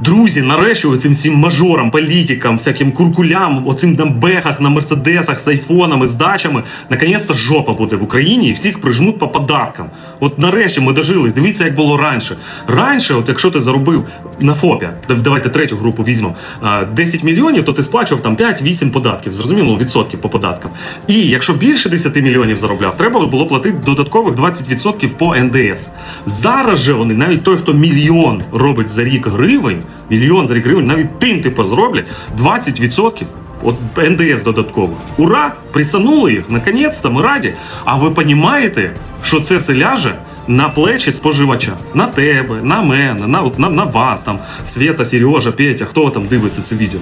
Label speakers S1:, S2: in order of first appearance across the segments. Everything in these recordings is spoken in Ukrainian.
S1: Друзі, нарешті оцим всім мажорам, політикам, всяким куркулям, оцим там бехах на мерседесах з айфонами, з дачами, наконець-то жопа буде в Україні і всіх прижмуть по податкам. От нарешті ми дожились. Дивіться, як було раніше. Раніше, от якщо ти заробив на ФОПі, давайте третю групу візьмемо, а, 10 мільйонів, то ти сплачував там 5-8 податків, зрозуміло, відсотків по податкам. І якщо більше 10 мільйонів заробляв, треба було платити додаткових 20% по НДС. Зараз же вони, навіть той, хто мільйон робить за рік гривень, мільйон за рік гривень, навіть тим типу зроблять 20%. От НДС додатково. Ура! Присанули їх, наконець-то ми раді. А ви розумієте, що це все ляже на плечі споживача? На тебе, на мене, на, на, на вас, там, Света, Сережа, Петя, хто там дивиться це відео.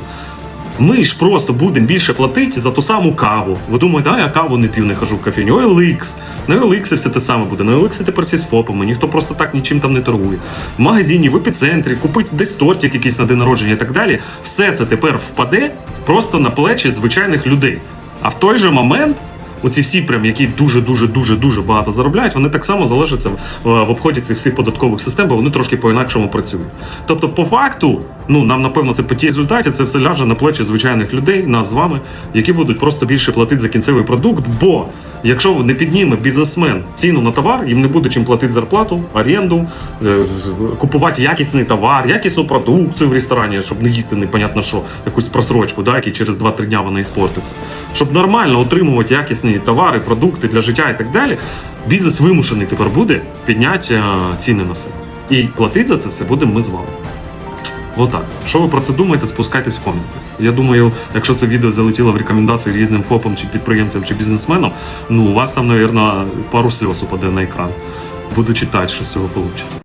S1: Ми ж просто будемо більше платити за ту саму каву. Ви думаєте, а я каву не п'ю, не хожу в кофейню. OLX. На OLX все те саме буде. На OLX тепер всі з ФОПами, ніхто просто так нічим там не торгує. В магазині, в епіцентрі, купити десь тортик якийсь на день народження і так далі. Все це тепер впаде просто на плечі звичайних людей. А в той же момент. Оці всі, прям, які дуже дуже дуже дуже багато заробляють, вони так само залежаться в, обході цих всіх податкових систем, бо вони трошки по-інакшому працюють. Тобто, по факту, ну нам напевно це по тій результаті, це все ляже на плечі звичайних людей, нас з вами, які будуть просто більше платити за кінцевий продукт. Бо якщо не підніме бізнесмен ціну на товар, їм не буде чим платити зарплату, оренду, е, купувати якісний товар, якісну продукцію в ресторані, щоб не їсти непонятно що, якусь просрочку, да, які через 2-3 дня вона іспортиться. Щоб нормально отримувати якісні товари, продукти для життя і так далі, бізнес вимушений тепер буде підняти е, ціни на все. І платити за це все будемо ми з вами. Отак. Що ви про це думаєте, спускайтесь в коменти. Я думаю, якщо це відео залетіло в рекомендації різним ФОПам чи підприємцям чи бізнесменам, ну у вас там, мабуть, пару сльоз упаде на екран. Буду читати, що з цього вийде.